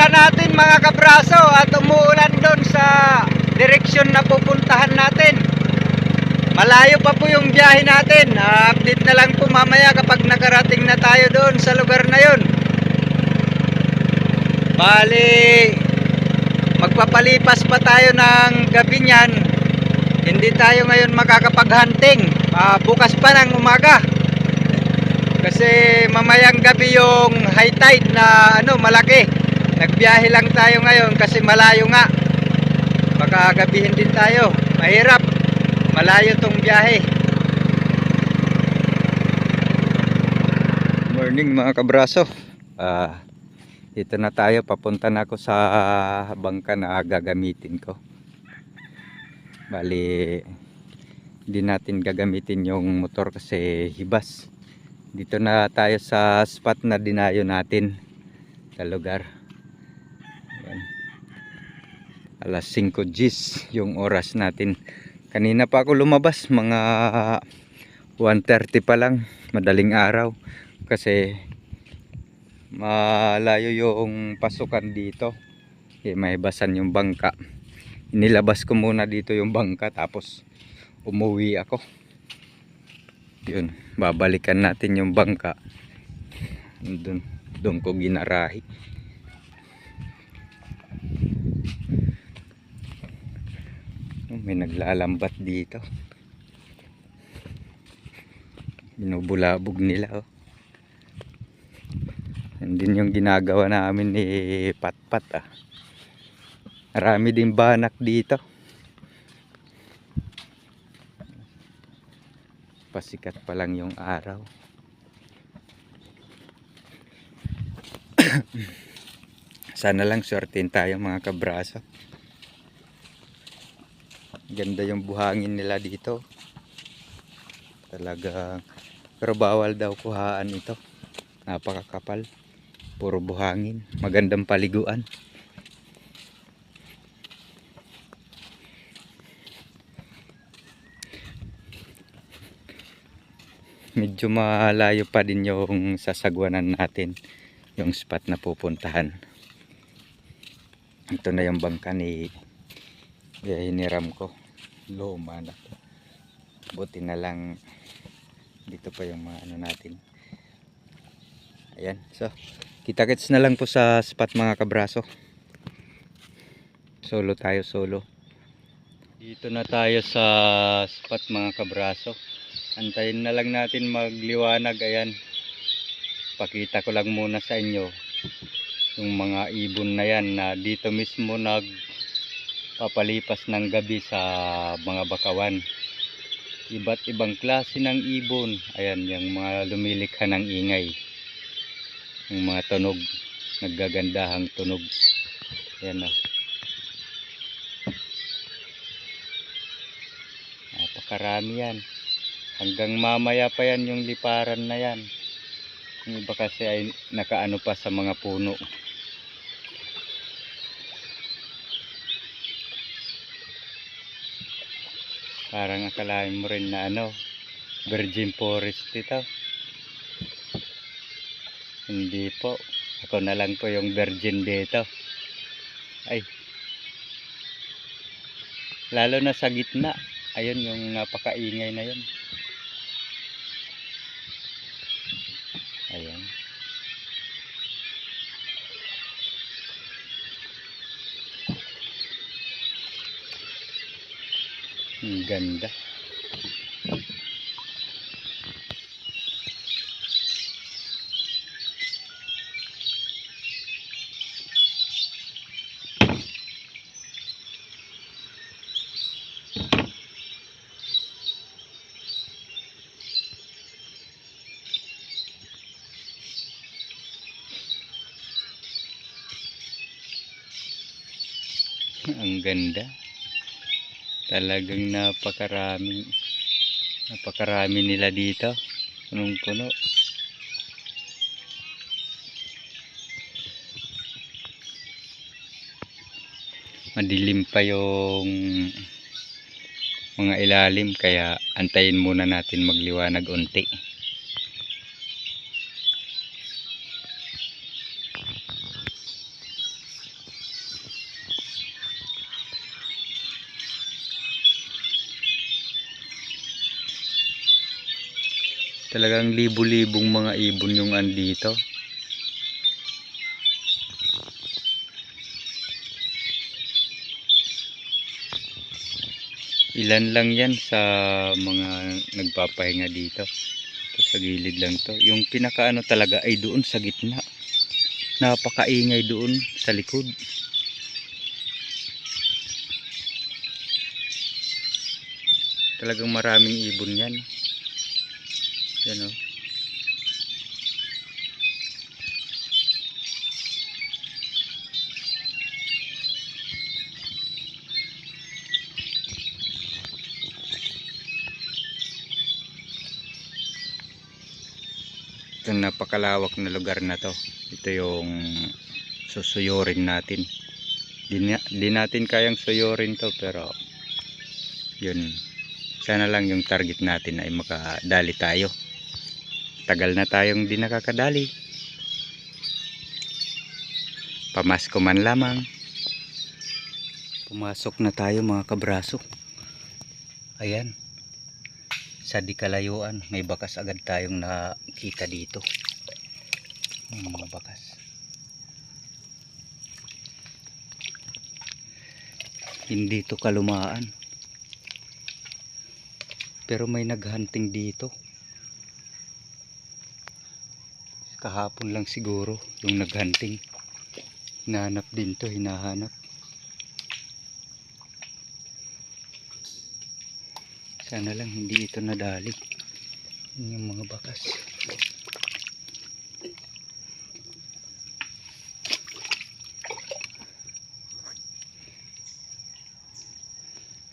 muna natin mga kabraso at umuulan doon sa direksyon na pupuntahan natin. Malayo pa po yung biyahe natin. Ah, update na lang po mamaya kapag nakarating na tayo doon sa lugar na yun. Bali, magpapalipas pa tayo ng gabi niyan. Hindi tayo ngayon makakapag-hunting. Ah, bukas pa ng umaga. Kasi mamayang gabi yung high tide na ano malaki. Nagbiyahe lang tayo ngayon kasi malayo nga. Baka gabihin din tayo. Mahirap. Malayo tong biyahe. Morning mga kabraso. Ah, dito na tayo. Papunta na ako sa bangka na gagamitin ko. Bali, hindi natin gagamitin yung motor kasi hibas. Dito na tayo sa spot na dinayo natin sa lugar. Ayan. Alas 5 Gs yung oras natin. Kanina pa ako lumabas mga 1.30 pa lang. Madaling araw. Kasi malayo yung pasukan dito. Eh, may basan yung bangka. Inilabas ko muna dito yung bangka tapos umuwi ako yun babalikan natin yung bangka doon doon ko ginarahi may naglalambat dito binubulabog nila oh. Yan din yung ginagawa namin ni Patpat ah. Marami din banak dito. pasikat pa lang yung araw sana lang swertin tayo mga kabraso ganda yung buhangin nila dito. Talagang pero bawal daw kuhaan ito. Napakakapal. Puro buhangin. Magandang paliguan. Medyo malayo pa din yung sasagwanan natin yung spot na pupuntahan. Ito na yung bangka ni hiniram ko luma na to buti na lang dito pa yung mga ano natin. Ayan so kita kits na lang po sa spot mga kabraso. Solo tayo solo. Dito na tayo sa spot mga kabraso. Antayin na lang natin magliwanag ayan. Pakita ko lang muna sa inyo yung mga ibon na yan na dito mismo nag papalipas ng gabi sa mga bakawan. Iba't ibang klase ng ibon. Ayan yung mga lumilikha ng ingay. Yung mga tunog naggagandahang tunog. Ayan o napakarami yan. Hanggang mamaya pa yan yung liparan na yan. Yung iba kasi ay nakaano pa sa mga puno parang akalain mo rin na ano virgin forest ito. Hindi po. Ako na lang po yung virgin dito. Ay. Lalo na sa gitna. Ayun yung napakaingay na yun Ayan. Ang ganda. Ang ganda. Talagang napakarami. Napakarami nila dito. Punong-puno. Madilim pa yung mga ilalim kaya antayin muna natin magliwanag unti. Talagang libo-libong mga ibon yung andito. Ilan lang yan sa mga nagpapahinga dito. Ito sa gilid lang to. Yung pinakaano talaga ay doon sa gitna. Napakaingay doon sa likod. Talagang maraming ibon yan. Yan o. Itong napakalawak na lugar na to. Ito yung susuyurin natin. Di, di natin kayang suyurin to pero yun sana lang yung target natin ay makadali tayo tagal na tayong di nakakadali. Pamasko man lamang. Pumasok na tayo mga kabraso. Ayan. Sa di kalayuan may bakas agad tayong nakita dito. Yung mga bakas. Hindi to kalumaan. Pero may naghunting dito kahapon lang siguro yung naghunting. Hinahanap din to hinahanap. Sana lang hindi ito nadali. Yun yung mga bakas.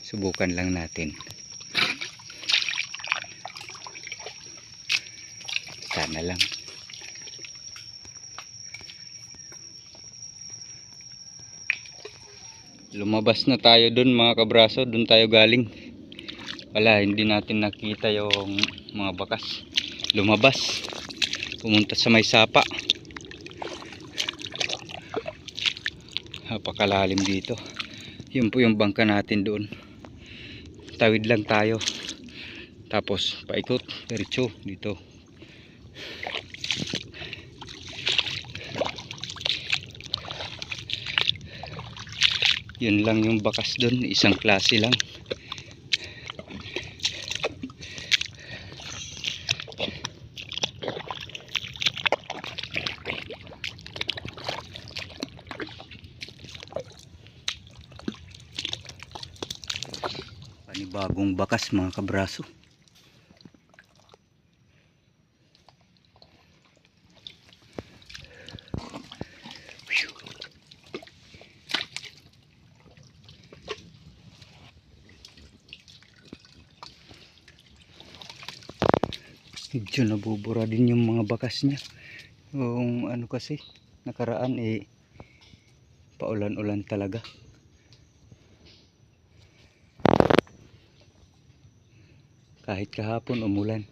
Subukan lang natin. Sana lang lumabas na tayo dun mga kabraso. Dun tayo galing. Wala hindi natin nakita yung mga bakas. Lumabas. Pumunta sa may sapa. Napakalalim dito. Yun po yung bangka natin doon tawid lang tayo. Tapos paikot diretso dito yun lang yung bakas doon isang klase lang. Panibagong bakas mga kabraso medyo nabubura din yung mga bakas niya. Yung ano kasi nakaraan eh paulan-ulan talaga. Kahit kahapon umulan.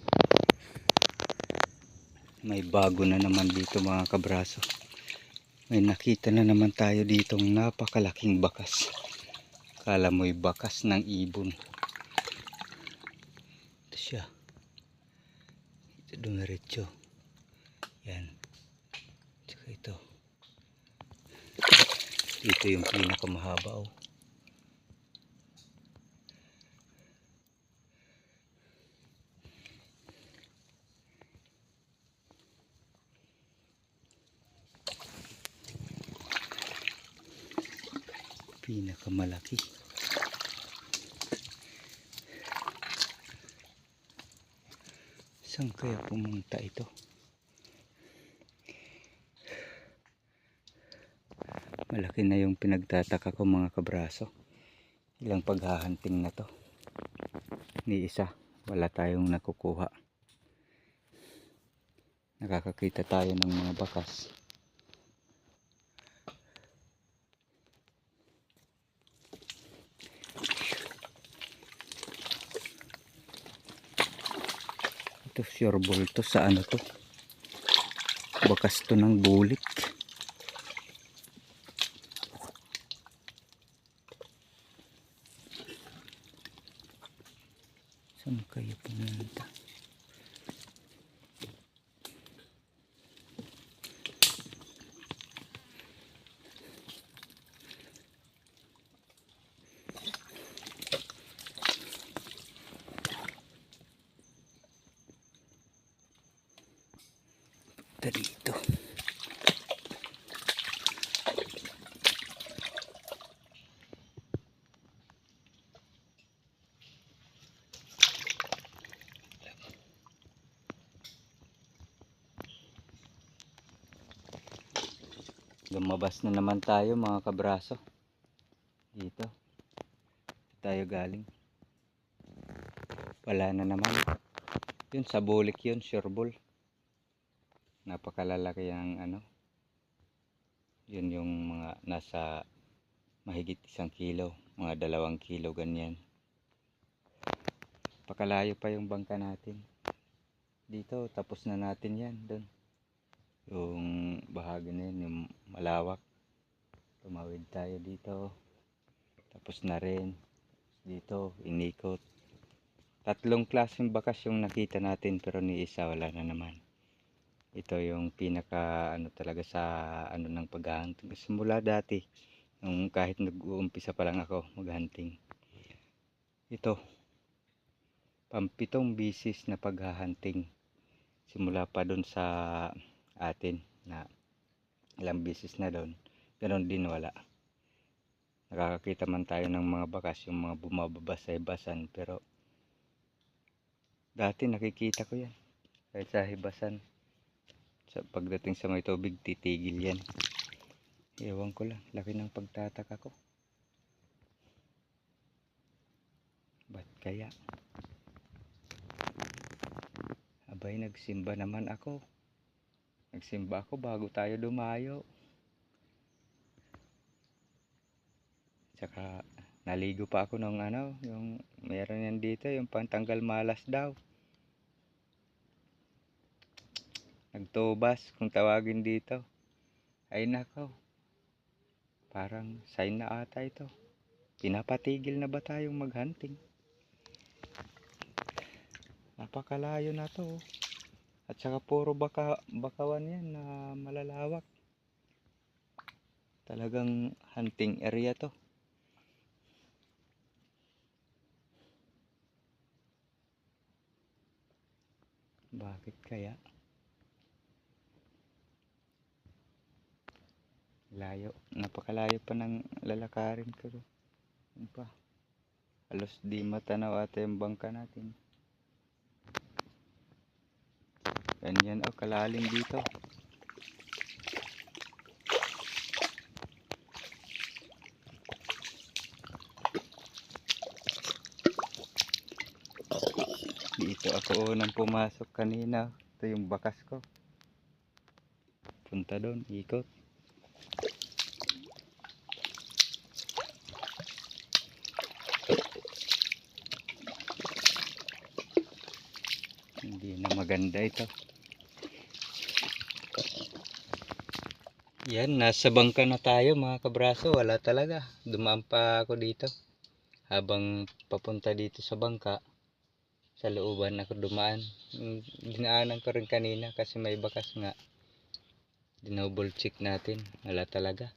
May bago na naman dito mga kabraso. May nakita na naman tayo ditong napakalaking bakas. Kala mo'y bakas ng ibon ito siya ito dumiretso. Yan. Tsaka ito. Ito yung pinakamahaba oh. Pinakamalaki saan kaya pumunta ito? Malaki na yung pinagtataka ko mga kabraso. Ilang paghahanting na to. Ni isa wala tayong nakukuha. Nakakakita tayo ng mga bakas ito sure ball to sa ano to? Bakas to ng bulik saan kayo pumunta Lumabas na naman tayo mga kabraso. Dito. Tayo galing. Wala na naman. Yun sa bulik yun, sureball. Napakalalaki ang ano. Yun yung mga nasa mahigit isang kilo. Mga dalawang kilo ganyan. Pakalayo pa yung bangka natin. Dito, tapos na natin yan. Doon. Yung bahagi na yun, yung malawak. Tumawid tayo dito. Tapos na rin. Dito, inikot. Tatlong klaseng bakas yung nakita natin pero ni isa wala na naman. Ito yung pinaka ano talaga sa ano ng paghahunting. Simula dati, nung kahit nag-uumpisa pa lang ako maghunting. Ito, pampitong bisis na paghahunting. Simula pa doon sa atin na ilang bisis na doon. Ganon din wala. Nakakakita man tayo ng mga bakas, yung mga bumababa sa ibasan. Pero dati nakikita ko yan. Kahit sa hibasan. Sa pagdating sa may tubig, titigil yan. Ewan ko lang, laki ng pagtataka ko. Ba't kaya? Abay, nagsimba naman ako. Nagsimba ako bago tayo dumayo. Tsaka naligo pa ako ng ano, yung meron yan dito, yung pantanggal malas daw. Nagtubas kung tawagin dito. Ay nako. Parang sign na ata ito. Pinapatigil na ba tayong maghunting? Napakalayo na to. oh. At saka puro baka, bakawan yan na malalawak. Talagang hunting area to. Bakit kaya? Layo. Napakalayo pa ng lalakarin ko. Ano pa? Halos di matanaw ata yung bangka natin. Ganyan oh, kalalim dito. Dito ako unang pumasok kanina. Ito yung bakas ko. Punta doon, ikot. Na maganda ito. Yan, nasa bangka na tayo mga kabraso. Wala talaga. Dumaan pa ako dito. Habang papunta dito sa bangka, sa looban ako dumaan. Dinaanan ko rin kanina kasi may bakas nga. Dinouble check natin. Wala talaga.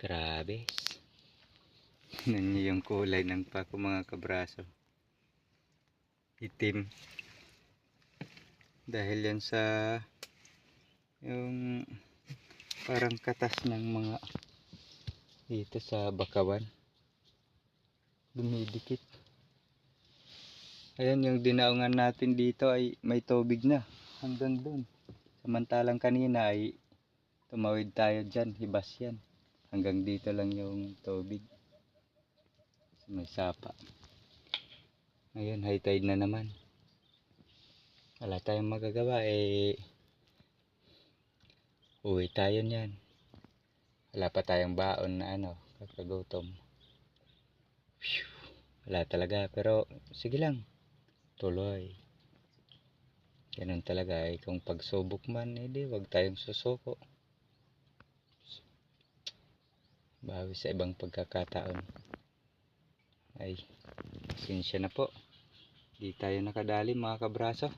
Grabe. Tignan niyo yung kulay ng pako mga kabraso. Itim. Dahil yan sa yung parang katas ng mga dito sa bakawan. Dumidikit. Ayan yung dinaungan natin dito ay may tubig na hanggang dun. Samantalang kanina ay tumawid tayo dyan, hibas yan. Hanggang dito lang yung tubig. May sapa. Ngayon, high tide na naman. Wala tayong magagawa eh. Uwi tayo niyan. Wala pa tayong baon na ano, kakagutom. Wala talaga, pero sige lang. Tuloy. Ganun talaga eh. Kung pagsubok man, edi wag tayong susuko. Bawi sa ibang pagkakataon. Ay, pasensya na po. Di tayo nakadali mga kabraso.